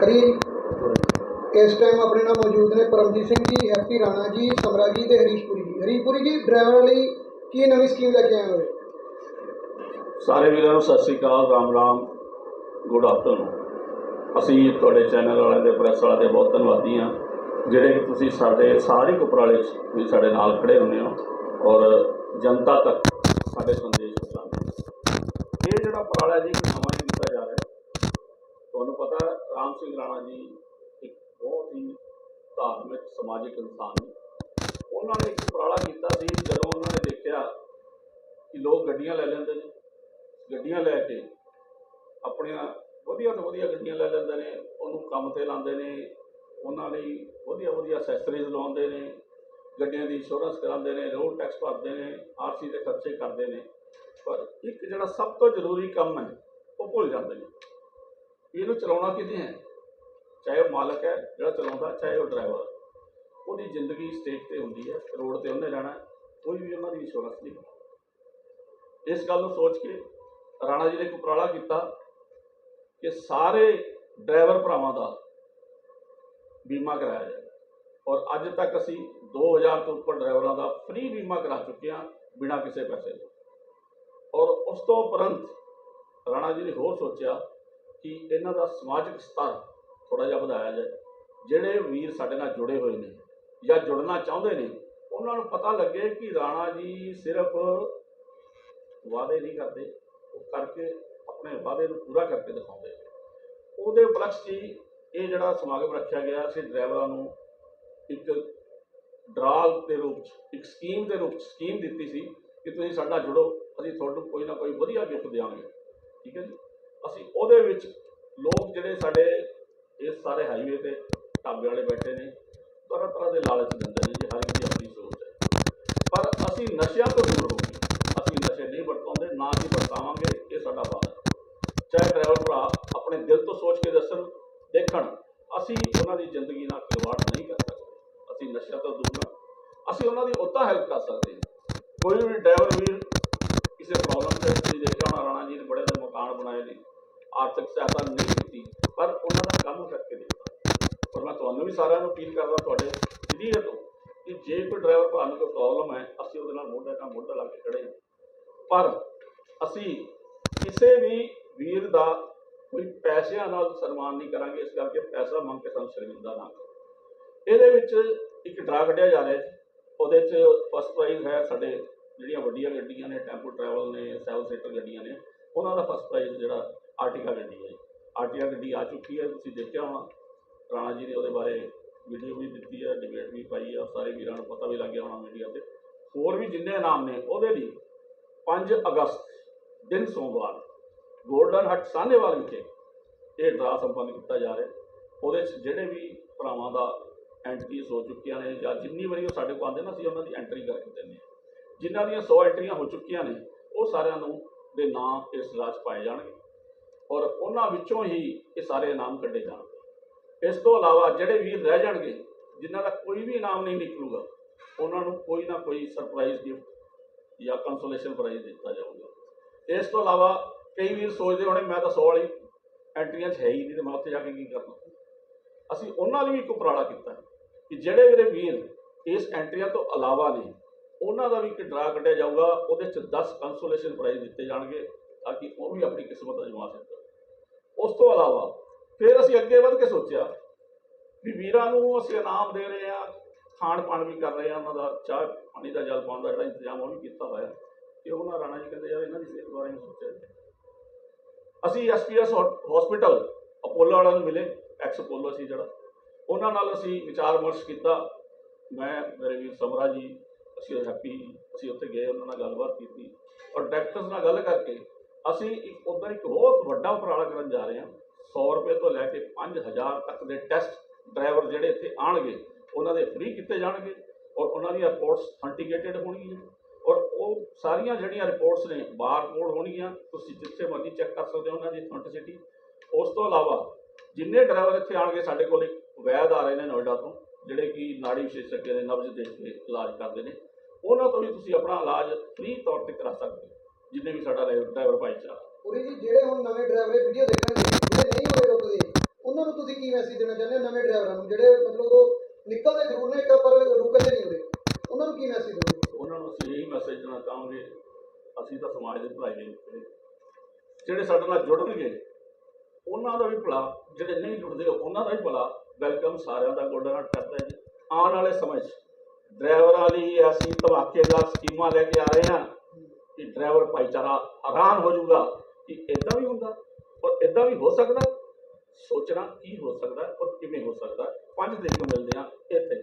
करीब ਇਸ ਟਾਈਮ ਆਪਣੇ ਨਾਲ ਮੌਜੂਦ ਨੇ ਪਰਮਜੀਤ ਸਿੰਘ ਜੀ ਹੈਪੀ ਰਾਣਾ ਜੀ, ਸਮਰਾ ਜੀ ਤੇ ਹਰੀਸ਼ਪੁਰੀ ਜੀ। ਹਰੀਸ਼ਪੁਰੀ ਜੀ ਡਰਾਈਵਰਾਂ ਲਈ ਕੀ ਨਵੀਂ ਸਕੀਮ ਲੈ ਕੇ ਆਏ ਹੋਏ ਸਾਰੇ ਵੀਰਾਂ ਨੂੰ ਸਤਿ ਸ੍ਰੀ ਅਕਾਲ, ਰਾਮ ਰਾਮ ਗੁੱਡ ਆਫਟਰਨੂਨ ਅਸੀਂ ਤੁਹਾਡੇ ਚੈਨਲ ਵਾਲਿਆਂ ਦੇ ਪ੍ਰੈਸ ਵਾਲਿਆਂ ਦੇ ਬਹੁਤ ਧੰਨਵਾਦੀ ਹਾਂ। ਜਿਹੜੇ ਕਿ ਤੁਸੀਂ ਸਾਡੇ ਸਾਰੇ ਉਪਰਾਲੇ 'ਚ ਵੀ ਸਾਡੇ ਨਾਲ ਖੜੇ ਹੁੰਦੇ ਹੋ ਔਰ ਜਨਤਾ ਤੱਕ ਸਾਡੇ ਸੰਦੇਸ਼ ਪਹੁੰਚਾਉਂਦੇ ਇਹ ਜਿਹੜਾ ਉਪਰਾਲਾ ਜੀ ਕੋਈ ਨਵਾਂ ਨਹੀਂ ਕੀਤਾ ਜਾ ਰਿਹਾ, ਤੁਹਾਨੂੰ ਪਤਾ ਰਾਮ ਸਿੰਘ ਰਾਣਾ ਜੀ ਸਮਾਜਿਕ ਇਨਸਾਨ ਨੇ। ਉਹਨਾਂ ਨੇ ਇੱਕ ਉਪਰਾਲਾ ਕੀਤਾ ਸੀ, ਜਦੋਂ ਉਹਨਾਂ ਨੇ ਦੇਖਿਆ ਕਿ ਲੋਕ ਗੱਡੀਆਂ ਲੈ ਲੈਂਦੇ ਨੇ, ਗੱਡੀਆਂ ਲੈ ਕੇ ਆਪਣੀਆਂ ਵਧੀਆ ਤੋਂ ਵਧੀਆ ਗੱਡੀਆਂ ਲੈ ਲੈਂਦੇ ਨੇ, ਉਹਨੂੰ ਕੰਮ ਤੇ ਲਾਉਂਦੇ ਨੇ, ਉਹਨਾਂ ਲਈ ਵਧੀਆ ਵਧੀਆ ਅਸੈਸਰੀਜ਼ ਲਵਾਉਂਦੇ ਨੇ, ਗੱਡੀਆਂ ਦੀ ਇੰਸ਼ੋਰੈਂਸ ਕਰਾਉਂਦੇ ਨੇ ਰੋਡ ਟੈਕਸ ਭਰਦੇ ਨੇ ਆਰਸੀ ਦੇ ਖਰਚੇ ਕਰਦੇ ਨੇ। ਪਰ ਇੱਕ ਜਿਹੜਾ ਸਭ ਤੋਂ ਜ਼ਰੂਰੀ ਕੰਮ ਹੈ, ਉਹ ਭੁੱਲ ਜਾਂਦੇ ਨੇ। ਇਹਨੂੰ ਚਲਾਉਣਾ ਕਿਹਨੇ ਹੈ? ਚਾਹੇ ਉਹ ਮਾਲਕ ਹੈ, ਜਿਹੜਾ ਚਲਾਉਂਦਾ, ਚਾਹੇ ਉਹ ਡਰਾਈਵਰ ਉਹਦੀ ਜ਼ਿੰਦਗੀ ਸਟੇਕ ਤੇ ਹੁੰਦੀ ਹੈ ਰੋਡ ਤੇ ਉਹਨੇ ਜਾਣਾ ਕੋਈ ਵੀ ਉਹਨਾਂ ਦੀ ਇੰਸ਼ੋਰੈਂਸ ਨਹੀਂ ਇਸ ਗੱਲ ਨੂੰ ਸੋਚ ਕੇ ਰਾਣਾ ਜੀ ਨੇ ਇੱਕ ਉਪਰਾਲਾ ਕੀਤਾ ਕਿ ਸਾਰੇ ਡਰਾਈਵਰ ਭਰਾਵਾਂ ਦਾ ਬੀਮਾ ਕਰਾਇਆ ਜਾਏ ਔਰ ਅੱਜ ਤੱਕ ਅਸੀਂ 2000 ਤੋਂ ਉੱਪਰ ਡਰਾਈਵਰਾਂ ਦਾ ਫ੍ਰੀ ਬੀਮਾ ਕਰਾ ਚੁੱਕੇ ਹਾਂ, ਬਿਨਾਂ ਕਿਸੇ ਪੈਸੇ ਦੇ ਔਰ ਉਸ ਤੋਂ ਉਪਰੰਤ ਰਾਣਾ ਜੀ ਨੇ ਹੋਰ ਸੋਚਿਆ ਕਿ ਇਹਨਾਂ ਦਾ ਸਮਾਜਿਕ ਸਤਰ ਥੋੜਾ ਜਿਹਾ ਵਧਾਇਆ ਜਾਏ, ਜਿਹੜੇ ਵੀਰ ਸਾਡੇ ਨਾਲ ਜੁੜੇ ਹੋਏ ਨੇ ਜਾਂ ਜੁੜਨਾ ਚਾਹੁੰਦੇ ਨੇ, ਉਹਨਾਂ ਨੂੰ ਪਤਾ ਲੱਗੇ ਕਿ ਰਾਣਾ ਜੀ ਸਿਰਫ ਵਾਅਦੇ ਨਹੀਂ ਕਰਦੇ, ਉਹ ਕਰਕੇ ਆਪਣੇ ਵਾਅਦੇ ਨੂੰ ਪੂਰਾ ਕਰਕੇ ਦਿਖਾਉਂਦੇ ਉਹਦੇ ਉਪਲਕਸ਼ 'ਚ ਹੀ ਇਹ ਜਿਹੜਾ ਸਮਾਗਮ ਰੱਖਿਆ ਗਿਆ ਸੀ ਡਰਾਈਵਰਾਂ ਨੂੰ, ਇੱਕ ਡਰਾਗ ਦੇ ਰੂਪ 'ਚ, ਇੱਕ ਸਕੀਮ ਦੇ ਰੂਪ 'ਚ ਸਕੀਮ ਦਿੱਤੀ ਸੀ ਕਿ ਤੁਸੀਂ ਸਾਡਾ ਜੁੜੋ, ਅਸੀਂ ਤੁਹਾਨੂੰ ਕੋਈ ਨਾ ਕੋਈ ਵਧੀਆ ਗਿਫਟ ਦੇਵਾਂਗੇ ਠੀਕ ਹੈ ਜੀ? ਅਸੀਂ ਉਹਦੇ ਵਿੱਚ ਲੋਕ ਜਿਹੜੇ ਸਾਡੇ ਇਸ ਸਾਰੇ ਹਾਈਵੇ ਤੇ ਢਾਬੇ ਵਾਲੇ ਬੈਠੇ ਨੇ ਤਰ੍ਹਾਂ ਤਰ੍ਹਾਂ ਦੇ ਲਾਲਚ ਦਿੰਦੇ ਨੇ ਜੀ, ਹਰ ਇੱਕ ਦੀ ਆਪਣੀ ਸੋਚ ਹੈ। ਪਰ ਅਸੀਂ ਨਸ਼ਿਆਂ ਤੋਂ ਦੂਰ ਹੋ ਗਏ। ਅਸੀਂ ਨਸ਼ੇ ਨਹੀਂ ਵਰਤਾਉਂਦੇ, ਨਾ ਹੀ ਵਰਤਾਵਾਂਗੇ, ਇਹ ਸਾਡਾ ਵਾਅਦਾ ਹੈ। ਚਾਹੇ ਡਰਾਈਵਰ ਭਰਾ ਆਪਣੇ ਦਿਲ ਤੋਂ ਸੋਚ ਕੇ ਦੱਸਣ, ਦੇਖਣ, ਅਸੀਂ ਉਹਨਾਂ ਦੀ ਜ਼ਿੰਦਗੀ ਨਾਲ ਖਿਲਵਾੜ ਨਹੀਂ ਕਰ ਸਕਦੇ। ਅਸੀਂ ਨਸ਼ਿਆਂ ਤੋਂ ਦੂਰ ਹਾਂ। ਅਸੀਂ ਉਹਨਾਂ ਦੀ ਉਦਾਂ ਹੈਲਪ ਕਰ ਸਕਦੇ ਹਾਂ। ਕੋਈ ਵੀ ਡਰਾਈਵਰ ਵੀਰ ਕਿਸੇ ਪ੍ਰੋਬਲਮ ਤੇ ਤੁਸੀਂ ਦੇਖਿਆ ਹੋਣਾ, ਰਾਣਾ ਜੀ ਨੇ ਬੜੇ ਦੇ ਮਕਾਨ ਬਣਾਏ ਨੇ। ਆਰਥਿਕ ਸਹਾਇਤਾ ਨਹੀਂ ਕੀਤੀ, ਪਰ ਉਹਨਾਂ ਦਾ ਕੰਮ ਕਰਕੇ ਦਿੱਤਾ ਤੁਹਾਨੂੰ ਵੀ ਸਾਰਿਆਂ ਨੂੰ ਅਪੀਲ ਕਰਦਾ ਤੁਹਾਡੇ ਸਿੱਧੀਏ ਤੋਂ ਕਿ ਜੇ ਕੋਈ ਡਰਾਈਵਰ ਭਰਾ ਨੂੰ ਕੋਈ ਪ੍ਰੋਬਲਮ ਹੈ, ਅਸੀਂ ਉਹਦੇ ਨਾਲ ਮੋਢਾ ਨਾਲ ਮੋਢਾ ਲਾ ਕੇ ਖੜੇ ਹਾਂ। ਪਰ ਅਸੀਂ ਕਿਸੇ ਵੀ ਵੀਰ ਦਾ ਕੋਈ ਪੈਸਿਆਂ ਨਾਲ ਸਨਮਾਨ ਨਹੀਂ ਕਰਾਂਗੇ, ਇਸ ਕਰਕੇ ਪੈਸਾ ਮੰਗ ਕੇ ਸਾਨੂੰ ਸ਼ਰਮਿੰਦਾ ਨਾ ਕਰੋ। ਇਹਦੇ ਵਿੱਚ ਇੱਕ ਡਰਾ ਕੱਢਿਆ ਜਾ ਰਿਹਾ ਹੈ ਉਹਦੇ 'ਚ ਫਸਟ ਪ੍ਰਾਈਜ਼ ਹੈ ਸਾਡੇ ਜਿਹੜੀਆਂ ਵੱਡੀਆਂ ਗੱਡੀਆਂ ਨੇ, ਟੈਂਪੋ ਟਰੈਵਲ ਨੇ ਸੈਵਨ ਸੀਟਰ ਗੱਡੀਆਂ ਨੇ, ਉਹਨਾਂ ਦਾ ਫਸਟ ਪ੍ਰਾਈਜ਼ ਜਿਹੜਾ ਆਰਟੀਕਾ ਗੱਡੀ ਹੈ ਆਰਟੀਆ ਗੱਡੀ ਆ ਚੁੱਕੀ ਹੈ, ਤੁਸੀਂ ਦੇਖਿਆ ਹੋਣਾ। ਰਾਣਾ ਜੀ ਨੇ ਉਹਦੇ ਬਾਰੇ ਵੀਡੀਓ ਵੀ ਦਿੱਤੀ ਹੈ ਡਿਬੇਟ ਵੀ ਪਾਈ ਆ, ਸਾਰੇ ਵੀਰਾਂ ਨੂੰ ਪਤਾ ਵੀ ਲੱਗ ਗਿਆ ਹੋਣਾ ਮੀਡੀਆ ਤੇ। ਹੋਰ ਵੀ ਜਿੰਨੇ ਨਾਮ ਨੇ, ਉਹਦੇ ਲਈ 5 ਅਗਸਤ, ਦਿਨ ਸੋਮਵਾਰ, ਗੋਲਡਨ ਹਟ ਸਾਹਨੇਵਾਲ ਵਿਖੇ ਇਹ ਡਰਾ ਸੰਪੰਨ ਕੀਤਾ ਜਾ ਰਿਹਾ। ਉਹਦੇ 'ਚ ਜਿਹੜੇ ਵੀ ਭਰਾਵਾਂ ਦਾ ਐਂਟਰੀਜ਼ ਹੋ ਚੁੱਕੀਆਂ ਨੇ, ਜਾਂ ਜਿੰਨੀ ਵਾਰੀ ਉਹ ਸਾਡੇ ਕੋਲ ਆਉਂਦੇ ਨਾ, ਅਸੀਂ ਉਹਨਾਂ ਦੀ ਐਂਟਰੀ ਕਰਕੇ ਦਿੰਦੇ ਹਾਂ। ਜਿਨ੍ਹਾਂ ਦੀਆਂ 100 ਐਂਟਰੀਆਂ ਹੋ ਚੁੱਕੀਆਂ ਨੇ, ਉਹ ਸਾਰਿਆਂ ਨੂੰ ਦੇ ਨਾਮ ਇਸ ਰਾਜ ਪਾਏ ਜਾਣਗੇ। ਔਰ ਉਹਨਾਂ ਵਿੱਚੋਂ ਹੀ ਇਹ ਸਾਰੇ ਇਨਾਮ ਕੱਢੇ ਜਾਣਗੇ। ਇਸ ਤੋਂ ਇਲਾਵਾ ਜਿਹੜੇ ਵੀਰ ਰਹਿ ਜਾਣਗੇ, ਜਿਨ੍ਹਾਂ ਦਾ ਕੋਈ ਵੀ ਇਨਾਮ ਨਹੀਂ ਨਿਕਲੂਗਾ, ਉਹਨਾਂ ਨੂੰ ਕੋਈ ਨਾ ਕੋਈ ਸਰਪ੍ਰਾਈਜ਼ ਗਿਫਟ ਜਾਂ ਕੰਸੋਲੇਸ਼ਨ ਪ੍ਰਾਈਜ਼ ਦਿੱਤਾ ਜਾਊਗਾ। ਇਸ ਤੋਂ ਇਲਾਵਾ ਕਈ ਵੀਰ ਸੋਚਦੇ ਹੋਣੇ, ਮੈਂ ਤਾਂ 100 ਵਾਲੀ ਐਂਟਰੀਆਂ 'ਚ ਹੈ ਹੀ ਨਹੀਂ ਤੇ ਮੈਂ ਉੱਥੇ ਜਾ ਕੇ ਕੀ ਕਰਨਾ? ਅਸੀਂ ਉਹਨਾਂ ਲਈ ਵੀ ਇੱਕ ਉਪਰਾਲਾ ਕੀਤਾ ਕਿ ਜਿਹੜੇ ਮੇਰੇ ਵੀਰ ਇਸ ਐਂਟਰੀਆਂ ਤੋਂ ਇਲਾਵਾ ਨੇ, ਉਹਨਾਂ ਦਾ ਵੀ ਇੱਕ ਡਰਾ ਕੱਢਿਆ ਜਾਊਗਾ, ਉਹਦੇ 'ਚ 10 ਕੰਸੋਲੇਸ਼ਨ ਪ੍ਰਾਈਜ਼ ਦਿੱਤੇ ਜਾਣਗੇ, ਤਾਂ ਕਿ ਉਹ ਵੀ ਆਪਣੀ ਕਿਸਮਤ ਅਜਮਾ ਸਕਣ ਉਸ ਤੋਂ ਇਲਾਵਾ ਫਿਰ ਅਸੀਂ ਅੱਗੇ ਵੱਧ ਕੇ ਸੋਚਿਆ ਵੀ ਵੀਰਾਂ ਨੂੰ ਅਸੀਂ ਇਨਾਮ ਦੇ ਰਹੇ ਆ ਖਾਣ ਪਾਣ ਵੀ ਕਰ ਰਹੇ ਆ ਉਹਨਾਂ ਦਾ ਚਾਹ ਪਾਣੀ ਦਾ, ਜਲ ਪਾਉਣ ਦਾ ਜਿਹੜਾ ਇੰਤਜ਼ਾਮ ਉਹ ਵੀ ਕੀਤਾ ਹੋਇਆ। ਤੇ ਉਹਨਾਂ ਰਾਣਾ ਜੀ ਕਹਿੰਦੇ, ਯਾਰ ਇਹਨਾਂ ਦੀ ਸਿਹਤ ਬਾਰੇ ਨਹੀਂ ਸੋਚਿਆ ਜੀ। ਅਸੀਂ ਐਸਪੀਐਸ ਹਸਪੀਟਲ, ਅਪੋਲੋ ਵਾਲਿਆਂ ਨੂੰ ਮਿਲੇ ਐਕਸ ਅਪੋਲੋ ਸੀ ਜਿਹੜਾ। ਉਹਨਾਂ ਨਾਲ ਅਸੀਂ ਵਿਚਾਰ ਵਿਮਰਸ਼ ਕੀਤਾ। ਮੈਂ, ਮੇਰੇ ਵੀਰ ਸਮਰਾ ਜੀ, ਅਸੀਂ ਹੈਪੀ ਅਸੀਂ ਉੱਥੇ ਗਏ, ਉਹਨਾਂ ਨਾਲ ਗੱਲਬਾਤ ਕੀਤੀ। ਔਰ ਡਾਕਟਰਸ ਨਾਲ ਗੱਲ ਕਰਕੇ ਅਸੀਂ ਇੱਕ, ਉਧਰ ਇੱਕ ਬਹੁਤ ਵੱਡਾ ਉਪਰਾਲਾ ਕਰਨ ਜਾ ਰਹੇ ਹਾਂ। 100 ਰੁਪਏ ਤੋਂ ਲੈ ਕੇ 5000 ਤੱਕ ਦੇ ਟੈਸਟ ਡਰਾਈਵਰ ਜਿਹੜੇ ਇੱਥੇ ਆਣਗੇ ਉਹਨਾਂ ਦੇ ਫ੍ਰੀ ਕੀਤੇ ਜਾਣਗੇ ਔਰ ਉਹਨਾਂ ਦੀਆਂ ਰਿਪੋਰਟਸ ਅਥੈਂਟੀਕੇਟਡ ਹੋਣਗੀਆਂ। ਔਰ ਉਹ ਸਾਰੀਆਂ ਜਿਹੜੀਆਂ ਰਿਪੋਰਟਸ ਨੇ ਬਾਰਕੋਡ ਹੋਣਗੀਆਂ, ਤੁਸੀਂ ਜਿੱਥੇ ਮਰਜ਼ੀ ਚੈੱਕ ਕਰ ਸਕਦੇ ਹੋ ਉਹਨਾਂ ਦੀ ਅਥੈਂਟਿਸਿਟੀ ਉਸ ਤੋਂ ਇਲਾਵਾ ਜਿੰਨੇ ਡਰਾਈਵਰ ਇੱਥੇ ਆਣਗੇ ਸਾਡੇ ਕੋਲ ਇੱਕ ਵੈਦ ਆ ਰਹੇ ਨੇ ਨੋਇਡਾ ਤੋਂ, ਜਿਹੜੇ ਕਿ ਨਾੜੀ ਵਿਸ਼ੇਸ਼ज्ञ ਦੇ ਨਬਜ਼ ਦੇਖ ਕੇ ਇਲਾਜ ਕਰਦੇ ਨੇ। ਉਹਨਾਂ ਤੋਂ ਵੀ ਤੁਸੀਂ ਆਪਣਾ ਇਲਾਜ ਫ੍ਰੀ ਤੌਰ ਤੇ ਕਰਾ ਸਕਦੇ ਹੋ, ਜਿੰਨੇ ਵੀ ਸਾਡਾ ਡਰਾਈਵਰ ਭਾਈਚਾਰਾ। ਪੂਰੀ ਜਿਹੜੇ ਹੁਣ ਨਵੇਂ ਡਰਾਈਵਰ ਵੀਡੀਓ ਦੇਖਣਗੇ ਜਿਹੜੇ ਨਹੀਂ ਨੂੰ ਤੁਸੀਂ ਕੀ ਮੈਸੇਜ ਦੇਣਾ ਚਾਹੁੰਦੇ ਹੋ? ਨਵੇਂ ਡਰਾਈਵਰਾਂ ਨੂੰ, ਜਿਹੜੇ ਮਤਲਬ ਉਹ ਨਿਕਲਦੇ ਜ਼ਰੂਰ ਨੇ, ਇੱਕ ਪਰ ਰੁਕਦੇ ਨਹੀਂ ਉਰੇ। ਉਹਨਾਂ ਨੂੰ ਕੀ ਮੈਸੇਜ ਦਿਓਗੇ ਉਹਨਾਂ ਨੂੰ ਅਸੀਂ ਇਹੀ ਮੈਸੇਜ ਦੇਣਾ ਚਾਹਾਂਗੇ, ਅਸੀਂ ਤਾਂ ਸਮਾਜ ਦੇ ਭਲਾਈ ਲਈ ਨਿਕਲੇ ਜਿਹੜੇ ਸਾਡੇ ਨਾਲ ਜੁੜਨਗੇ, ਉਹਨਾਂ ਦਾ ਵੀ ਭਲਾ, ਜਿਹੜੇ ਨਹੀਂ ਜੁੜਦੇ, ਉਹਨਾਂ ਦਾ ਵੀ ਭਲਾ। ਵੈਲਕਮ ਸਾਰਿਆਂ ਦਾ ਗੋਲਡਨ ਨਾਲ ਕਰਦਾ ਜੀ। ਆਉਣ ਵਾਲੇ ਸਮੇਂ 'ਚ ਡਰਾਈਵਰਾਂ ਲਈ ਅਸੀਂ ਧਮਾਕੇਦਾਰ ਸਕੀਮਾਂ ਲੈ ਕੇ ਆ ਰਹੇ ਹਾਂ ਕਿ ਡਰਾਈਵਰ ਭਾਈਚਾਰਾ ਹੈਰਾਨ ਹੋ ਜਾਊਗਾ ਕਿ ਇਦਾਂ ਵੀ ਹੁੰਦਾ ਔਰ ਇਦਾਂ ਵੀ ਹੋ ਸਕਦਾ। ਸੋਚਣਾ ਕੀ ਹੋ ਸਕਦਾ ਔਰ ਕਿਵੇਂ ਹੋ ਸਕਦਾ ਪੰਜ ਤਰੀਕ ਨੂੰ ਮਿਲਦੇ ਹਾਂ ਇੱਥੇ।